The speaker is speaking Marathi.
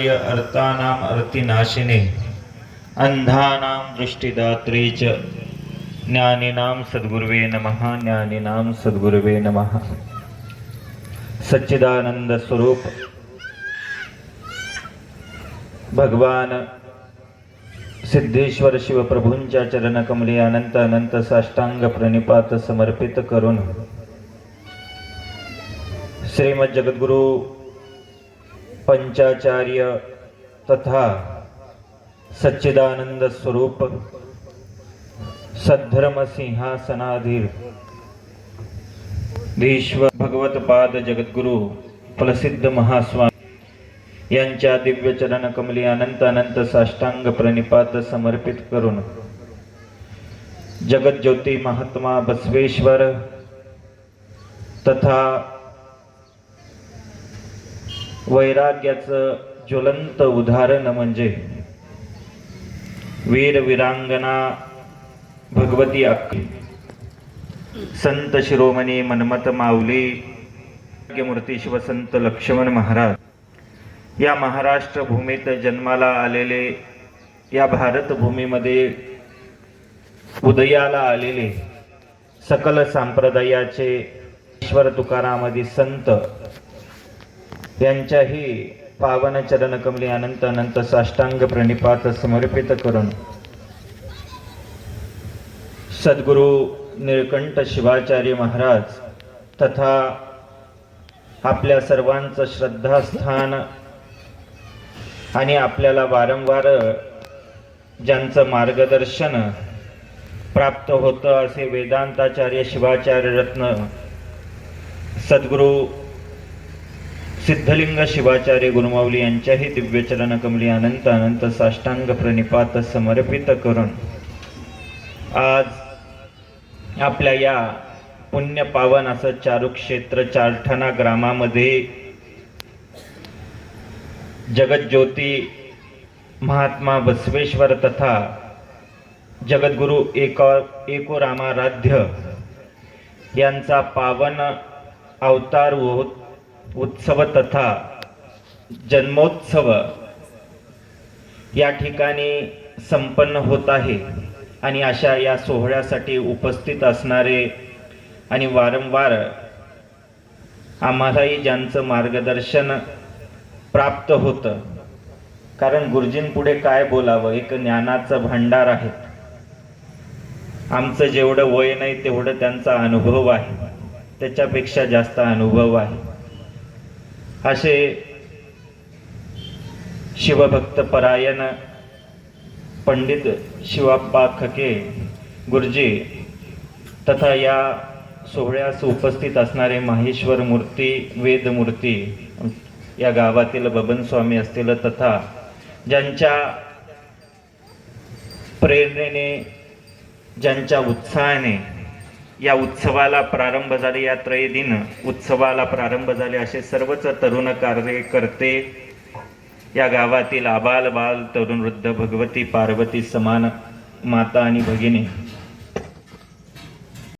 अर्थानाम् अर्थिनाशिने अंधानाम दृष्टिदात्री च। ज्ञानिनां सद्गुरुवे नमः ज्ञानिनां सद्गुर्वे नमः। सच्चिदानंद स्वरूप। भगवान सिद्धेश्वर शिवप्रभूंच्या चरणकमली अनंत अनंत साष्टांग प्रणिपात समर्पित करून श्रीमद जगद्गुरु पंचाचार्य तथा सच्चिदानंद स्वरूप सद्धर्म सिंहासनाधीर विश्व भगवतपाद जगद्गुरु प्रसिद्ध महास्वामी यांच्या दिव्य चरण कमली अनंत अनंत साष्टांग प्रणिपात समर्पित करून जगज्योती महात्मा बसवेश्वर तथा वैराग्याचं ज्वलंत उदाहरण म्हणजे वीर वीरांगना भगवती अक्की. संत शिरोमणी मनमत माऊली मूर्ती शिवसंत लक्ष्मण महाराज. या महाराष्ट्र भूमीत जन्माला आलेले या भारतभूमीमध्ये उदयाला आलेले सकल संप्रदायाचे ईश्वर तुकारामध्ये संत यांच्याही पावन चरण कमली अनंत अनंत साष्टांग प्रणिपात समर्पित करून सद्गुरु निळकंठ शिवाचार्य महाराज तथा आपल्या सर्वांचं श्रद्धास्थान आणि आपल्याला वारंवार ज्यांचं मार्गदर्शन प्राप्त होतं असे वेदांताचार्य शिवाचार्य रत्न सद्गुरू सिद्धलिंग शिवाचार्य गुरुमावली यांच्याही दिव्यचरण कमली अनंत अनंत साष्टांग प्रणिपात समर्पित करून आज आपल्या या पुण्य पावन असं चारुक्षेत्र चारठाणा ग्रामामध्ये जगज्योती महात्मा बसवेश्वर तथा जगद्गुरु एको एकोरामाराध्य यांचा पावन अवतार होत उत्सव तथा जन्मोत्सव या ठिकाणी संपन्न होत आहे आणि अशा या सोहळ्यासाठी उपस्थित असणारे आणि वारंवार आम्हालाही ज्यांचं मार्गदर्शन प्राप्त होतं. कारण गुरुजींपुढे काय बोलावं? एक ज्ञानाचं भांडार आहे. आमचं जेवढं वय नाही तेवढं त्यांचा अनुभव आहे. त्याच्यापेक्षा जास्त अनुभव आहे. असे शिवभक्त परायण पंडित शिवाप्पा खके गुरुजी तथा या सोहळ्यास उपस्थित असणारे माहेश्वर मूर्ती वेदमूर्ती या गावातील बबनस्वामी असतील तथा ज्यांच्या प्रेरणेने ज्यांच्या उत्साहाने या उत्सवाला प्रारंभ झाले या त्रयदिन उत्सवाला प्रारंभ झाले. असे सर्वच तरुण कार्यकर्ते या गावातील आबाल बाल तरुण वृद्ध भगवती पार्वती समान माता आणि भगिनी.